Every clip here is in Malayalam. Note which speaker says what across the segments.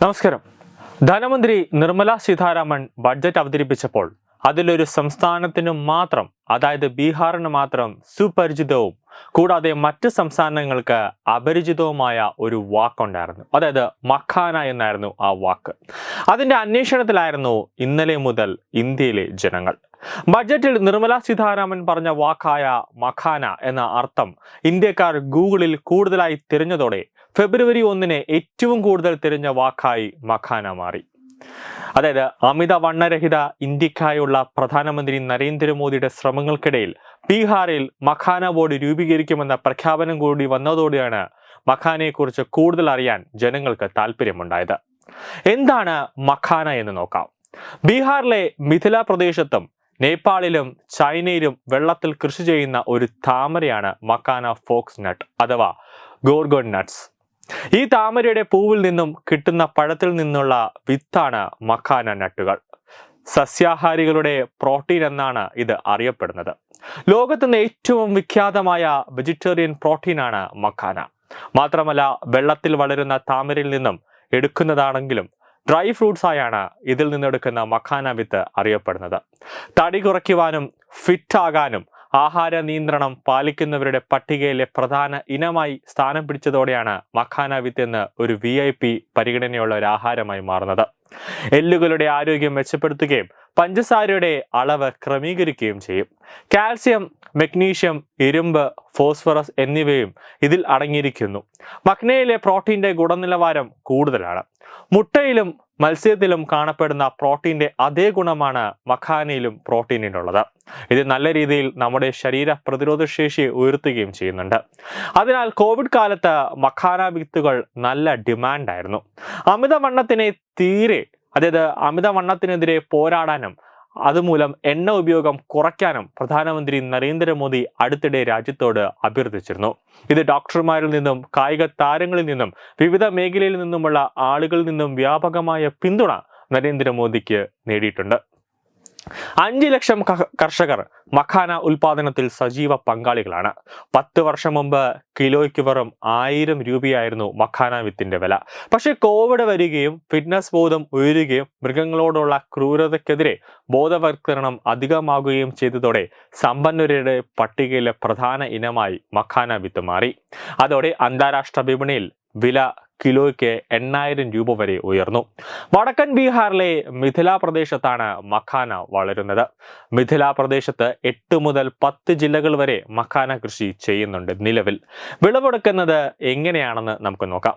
Speaker 1: നമസ്കാരം. ധനമന്ത്രി നിർമ്മല സീതാരാമൻ ബഡ്ജറ്റ് അവതരിപ്പിച്ചപ്പോൾ അതിലൊരു സംസ്ഥാനത്തിന് മാത്രം അതായത് ബീഹാറിന് മാത്രം സുപരിചിതവും കൂടാതെ മറ്റ് സംസ്ഥാനങ്ങൾക്ക് അപരിചിതവുമായ ഒരു വാക്കുണ്ടായിരുന്നു. അതായത് മഖാന എന്നായിരുന്നു ആ വാക്ക്. അതിന്റെ അന്വേഷണത്തിലായിരുന്നു ഇന്നലെ മുതൽ ഇന്ത്യയിലെ ജനങ്ങൾ. ബഡ്ജറ്റിൽ നിർമ്മല സീതാരാമൻ പറഞ്ഞ വാക്കായ മഖാന എന്ന അർത്ഥം ഇന്ത്യക്കാർ ഗൂഗിളിൽ കൂടുതലായി തിരഞ്ഞതോടെ ഫെബ്രുവരി ഒന്നിന് ഏറ്റവും കൂടുതൽ തിരഞ്ഞ വാക്കായി മഖാന മാറി. അതായത് അമിത വണ്ണരഹിത ഇന്ത്യക്കായുള്ള പ്രധാനമന്ത്രി നരേന്ദ്രമോദിയുടെ ശ്രമങ്ങൾക്കിടയിൽ ബീഹാറിൽ മഖാന ബോർഡ് രൂപീകരിക്കുമെന്ന പ്രഖ്യാപനം കൂടി വന്നതോടെയാണ് മഖാനയെക്കുറിച്ച് കൂടുതൽ അറിയാൻ ജനങ്ങൾക്ക് താല്പര്യമുണ്ടായത് എന്താണ് മഖാന എന്ന് നോക്കാം. ബീഹാറിലെ മിഥില പ്രദേശത്തും നേപ്പാളിലും ചൈനയിലും വെള്ളത്തിൽ കൃഷി ചെയ്യുന്ന ഒരു താമരയാണ് മക്കാന ഫോക്സ് നട്ട് അഥവാ ഗോർഗോൺ നട്ട്സ്. ഈ താമരയുടെ പൂവിൽ നിന്നും കിട്ടുന്ന പഴത്തിൽ നിന്നുള്ള വിത്താണ് മഖാന നട്ടുകൾ. സസ്യാഹാരികളുടെ പ്രോട്ടീൻ എന്നാണ് ഇത് അറിയപ്പെടുന്നത്. ലോകത്തുനിന്ന് ഏറ്റവും വിഖ്യാതമായ വെജിറ്റേറിയൻ പ്രോട്ടീനാണ് മഖാന. മാത്രമല്ല വെള്ളത്തിൽ വളരുന്ന താമരയിൽ നിന്നും എടുക്കുന്നതാണെങ്കിലും ഡ്രൈ ഫ്രൂട്ട്സ് ആയാണ് ഇതിൽ നിന്നെടുക്കുന്ന മഖാന വിത്ത് അറിയപ്പെടുന്നത്. തടി കുറയ്ക്കുവാനും ഫിറ്റ് ആകാനും ആഹാര നിയന്ത്രണം പാലിക്കുന്നവരുടെ പട്ടികയിലെ പ്രധാന ഇനമായി സ്ഥാനം പിടിച്ചതോടെയാണ് മഖാന വിത്ത് എന്ന് ഒരു വി ഐ പി പരിഗണനയുള്ള ഒരു ആഹാരമായി മാറുന്നത്. എല്ലുകളുടെ ആരോഗ്യം മെച്ചപ്പെടുത്തുകയും പഞ്ചസാരയുടെ അളവ് ക്രമീകരിക്കുകയും ചെയ്യും. കാൽസ്യം മെഗ്നീഷ്യം ഇരുമ്പ് ഫോസ്ഫറസ് എന്നിവയും ഇതിൽ അടങ്ങിയിരിക്കുന്നു. മക്നയിലെ പ്രോട്ടീന്റെ ഗുണനിലവാരം കൂടുതലാണ്. മുട്ടയിലും മത്സ്യത്തിലും കാണപ്പെടുന്ന പ്രോട്ടീന്റെ അതേ ഗുണമാണ് മഖാനയിലും പ്രോട്ടീനിനുള്ളത് ഇത് നല്ല രീതിയിൽ നമ്മുടെ ശരീര പ്രതിരോധ ശേഷിയെ ഉയർത്തുകയും ചെയ്യുന്നുണ്ട്. അതിനാൽ കോവിഡ് കാലത്ത് മഖാന വിത്തുകൾ നല്ല ഡിമാൻഡായിരുന്നു. അമിതവണ്ണത്തിനെ തീരെ അതായത് അമിതവണ്ണത്തിനെതിരെ പോരാടാനും അതുമൂലം എണ്ണ ഉപയോഗം കുറയ്ക്കാനും പ്രധാനമന്ത്രി നരേന്ദ്രമോദി അടുത്തിടെ രാജ്യത്തോട് അഭ്യർത്ഥിച്ചിരുന്നു. ഇത് ഡോക്ടർമാരിൽ നിന്നും കായിക താരങ്ങളിൽ നിന്നും വിവിധ മേഖലയിൽ നിന്നുമുള്ള ആളുകളിൽ നിന്നും വ്യാപകമായ പിന്തുണ നരേന്ദ്രമോദിക്ക് നേടിയിട്ടുണ്ട്. അഞ്ച് ലക്ഷം കർഷകർ മഖാന ഉൽപാദനത്തിൽ സജീവ പങ്കാളികളാണ്. പത്ത് വർഷം മുമ്പ് കിലോയ്ക്ക് വെറും ആയിരം രൂപയായിരുന്നു മഖാന വിത്തിന്റെ വില. പക്ഷേ കോവിഡ് വരികയും ഫിറ്റ്നസ് ബോധം ഉയരുകയും മൃഗങ്ങളോടുള്ള ക്രൂരതയ്ക്കെതിരെ ബോധവൽക്കരണം അധികമാകുകയും ചെയ്തതോടെ സമ്പന്നരുടെ പട്ടികയിലെ പ്രധാന ഇനമായി മഖാന വിത്ത് മാറി. അതോടെ അന്താരാഷ്ട്ര വിപണിയിൽ വില കിലോയ്ക്ക് എണ്ണായിരം രൂപ വരെ ഉയർന്നു. വടക്കൻ ബീഹാറിലെ മിഥില പ്രദേശത്താണ് മഖാന വളരുന്നത്. മിഥില പ്രദേശത്ത് എട്ട് മുതൽ പത്ത് ജില്ലകൾ വരെ മഖാന കൃഷി ചെയ്യുന്നുണ്ട് നിലവിൽ. വിളവെടുക്കുന്നത് എങ്ങനെയാണെന്ന് നമുക്ക് നോക്കാം.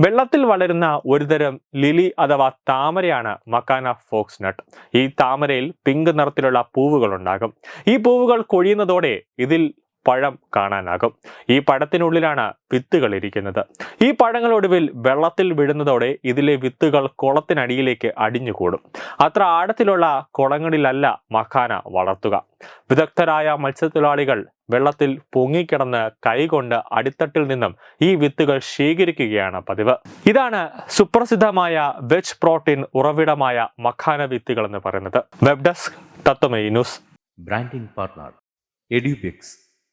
Speaker 1: വെള്ളത്തിൽ വളരുന്ന ഒരുതരം ലിലി അഥവാ താമരയാണ് മക്കാന ഫോക്സ് നട്ട്. ഈ താമരയിൽ പിങ്ക് നിറത്തിലുള്ള പൂവുകൾ ഉണ്ടാകും. ഈ പൂവുകൾ കൊഴിയുന്നതോടെ ഇതിൽ പഴം കാണാനാകും. ഈ പഴത്തിനുള്ളിലാണ് വിത്തുകൾ ഇരിക്കുന്നത്. ഈ പഴങ്ങൾ ഒടുവിൽ വെള്ളത്തിൽ വിടുന്നതോടെ ഇതിലെ വിത്തുകൾ കുളത്തിനടിയിലേക്ക് അടിഞ്ഞുകൂടും. അത്ര ആഴത്തിലുള്ള കുളങ്ങളിലല്ല മഖാന വളർത്തുക. വിദഗ്ധരായ മത്സ്യത്തൊഴിലാളികൾ വെള്ളത്തിൽ പൊങ്ങിക്കിടന്ന് കൈകൊണ്ട് അടിത്തട്ടിൽ നിന്നും ഈ വിത്തുകൾ ശേഖരിക്കുകയാണ് പതിവ്. ഇതാണ് സുപ്രസിദ്ധമായ വെജ് പ്രോട്ടീൻ ഉറവിടമായ മഖാന വിത്തുകൾ എന്ന് പറയുന്നത്. Web desk തത്വമേ news.
Speaker 2: Branding partner Edubix.